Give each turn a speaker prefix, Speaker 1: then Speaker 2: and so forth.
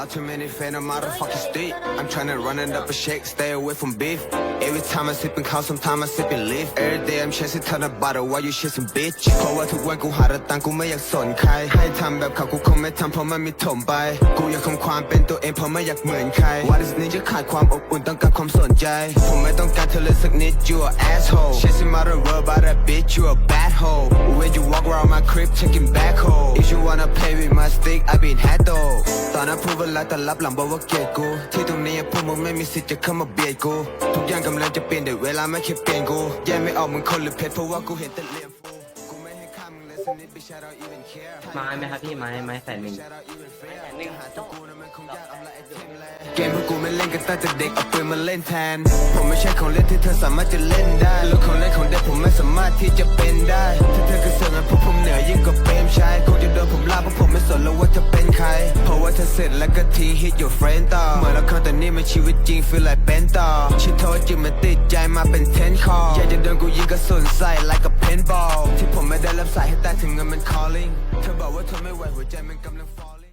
Speaker 1: Got too many fans on my motherfucking street. I'm tryna run it up a shake, stay away from beef. Every time I sip and count, sometimes I sip and leave. Every day I'm chasing ton of bottle while you chasing bitch. เพราะว่าทุกวันกูหาแต่ตังค์กูไม่อยากสนใคร ให้ทำแบบเขากูคงไม่ทำเพราะมันมีถมไป กูอยากคงความเป็นตัวเองเพราะไม่อยากเหมือนใคร What is ninja ขาดความอบอุ่นต้องการความสนใจ ผมไม่ต้องการเธอเลยสักนิด you a asshole Chasing my world by that bitch you a bad hoe When you walk around my crib checking back hole If you wanna play with my stick I been had though ตอนนั้นพูดว่ารักแต่รับหลังบอกว่าเกลียดกู ที่ตรงนี้พวกมึงไม่มีสิทธิ์จะเข้ามาเบียดกู ทุกอย่างกำลังจะเปลี่ยนแต่เวลาไม่เคยเปลี่ยนกู แยกไม่ออกมึงคนหรือเพชรเพราะว่ากูเห็นแต่เหลี่ยมฟูกูไม่ให้ค่ามึงเลยสักนิด bitch I don't even care
Speaker 2: ไม้ไหมครับพี่ไม้ไม้แสนหนึ่ง
Speaker 1: หนึ่งหาตัวกูนะมันคงยากเอาละไอ้เทมแลเกมพวกกูไม่เล่นกันตั้งแต่เด็กเอาปืนมาเล่นแทน ผมไม่ใช่ของเล่นที่เธอสามารถจะเล่นได้ลูกของเล่นของเด็กผมไม่สามารถที่จะเป็นได้ ใคร เพราะว่าเธอเสร็จแล้วก็ทีฮิตอยู่เฟรนด์ต่อเหมือนละครแต่นี่มันชีวิตจริงฟีลไลเป็นต่อชิโทษจิงมันติดใจมาเป็นเทนคอร์อยากจะโดนกูยิงกระสุนใส่ like a paintball ที่ผมไม่ได้รับสายให้แต่ถึงเงินมัน calling เธอบอกว่าเธอไม่ไหวหัวใจมันกำลัง falling